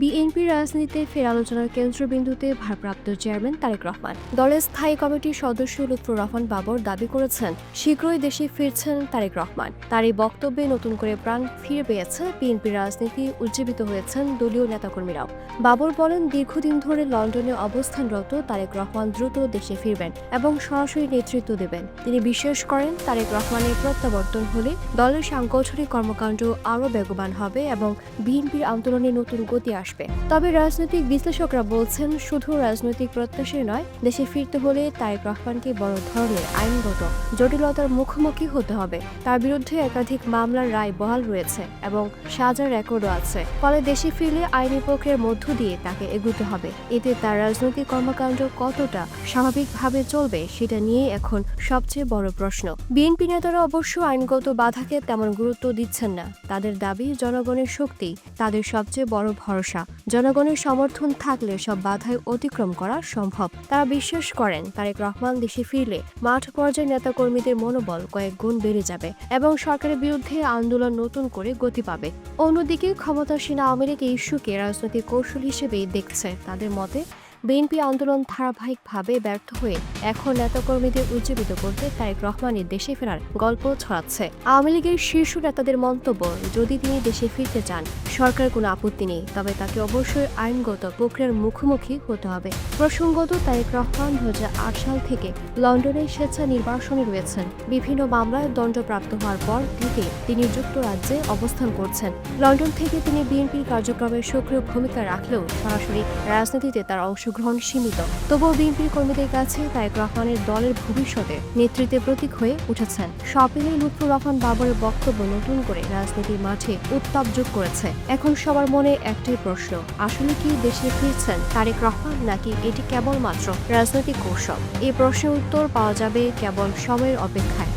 BNP রাজনীতিতে ফের আলোচনার কেন্দ্রবিন্দুতে ভারপ্রাপ্ত চেয়ারম্যান তারেক রহমান। দলের স্থায়ী কমিটির সদস্য লুৎফুর রহমান বাবর দাবি করেছেন, শীঘ্রই দেশে ফিরছেন তারেক রহমান। তার এই বক্তব্যে নতুন করে প্রাণ ফিরে পেয়েছে বিএনপি রাজনীতি, উজ্জীবিত হয়েছেন দলীয় নেতাকর্মীরাও। বাবর বলেন, দীর্ঘদিন ধরে লন্ডনে অবস্থানরত তারেক রহমান দ্রুত দেশে ফিরবেন এবং সরাসরি নেতৃত্ব দেবেন। তিনি বিশ্বাস করেন, তারেক রহমানের প্রত্যাবর্তন হলে দলের সাংগঠনিক কর্মকাণ্ড আরও বেগবান হবে এবং বিএনপির আন্দোলনে নতুন গতি আসবে। তবে রাজনৈতিক বিশ্লেষকরা বলছেন, শুধু রাজনৈতিক প্রত্যাশাই নয়, দেশে ফিরতে হলে তারেক রহমানকে বড় ধরনের আইনগত জটিলতার মুখোমুখি হতে হবে। তার বিরুদ্ধে একাধিক মামলার রায় বহাল রয়েছে এবং সাজার রেকর্ডও আছে। ফলে দেশে ফিরলে আইনি প্রক্রিয়ার মধ্য দিয়ে তাকে এগুতে হবে। এতে তার রাজনৈতিক কর্মকাণ্ড কতটা স্বাভাবিকভাবে চলবে সেটা নিয়ে এখন সবচেয়ে বড় প্রশ্ন। বিএনপি নেতারা অবশ্য আইনগত বাধাকে তেমন গুরুত্ব দিচ্ছেন না। তাদের দাবি, জনগণের শক্তি, তাদের সবচেয়ে বড় ভরসা। জনগণের সমর্থন থাকলে সব বাধায় অতিক্রম করা সম্ভব। তারা বিশ্বাস করেন, তারেক রহমান দেশে ফিরলে মাঠ পর্যায়ের নেতাকর্মীদের মনোবল কয়েক গুণ বেড়ে যাবে এবং সরকারের বিরুদ্ধে আন্দোলন নতুন করে গতি পাবে। অন্যদিকে ক্ষমতাসীন আওয়ামী লীগ এই ইস্যুকে রাজনৈতিক কৌশল হিসেবেই দেখছে। তাদের মতে বিএনপি আন্দোলন ধারাবাহিকভাবে ব্যর্থ হয়ে এখন নেতাকর্মীদের উজ্জীবিত করতে তারেক রহমানের দেশে ফেরার গল্প ছড়াচ্ছে। আওয়ামী লীগের শীর্ষ নেতাদের মন্তব্য, যদি তিনি দেশে ফিরতে চান, সরকার কোনো আপত্তি নেই, তবে তাকে অবশ্যই আইনগত প্রক্রিয়ার মুখোমুখি হতে হবে। প্রসঙ্গত, তারেক রহমান দু হাজার আট সাল থেকে লন্ডনে স্বেচ্ছা নির্বাসনে রয়েছেন। বিভিন্ন মামলায় দণ্ডপ্রাপ্ত হওয়ার পর থেকে তিনি যুক্তরাজ্যে অবস্থান করছেন। লন্ডন থেকে তিনি বিএনপির কার্যক্রমে সক্রিয় ভূমিকা রাখলেও সরাসরি রাজনীতিতে তার অংশগ্রহণ সীমিত তবুও বিএনপির কর্মীদের কাছে তারেক রহমানের দলের ভবিষ্যতে নেতৃত্বে প্রতীক হয়ে উঠেছেন। সপিলে লুৎফুর রহমান বাবরের বক্তব্য নতুন করে রাজনীতির মাঠে উত্তাপ যোগ করেছে। এখন সবার মনে একটাই প্রশ্ন, আসলে কি দেশে ফিরছেন তারেক রহমান নাকি এটি কেবলমাত্র রাজনৈতিক কৌশল? এই প্রশ্নের উত্তর পাওয়া যাবে কেবল সময়ের অপেক্ষায়।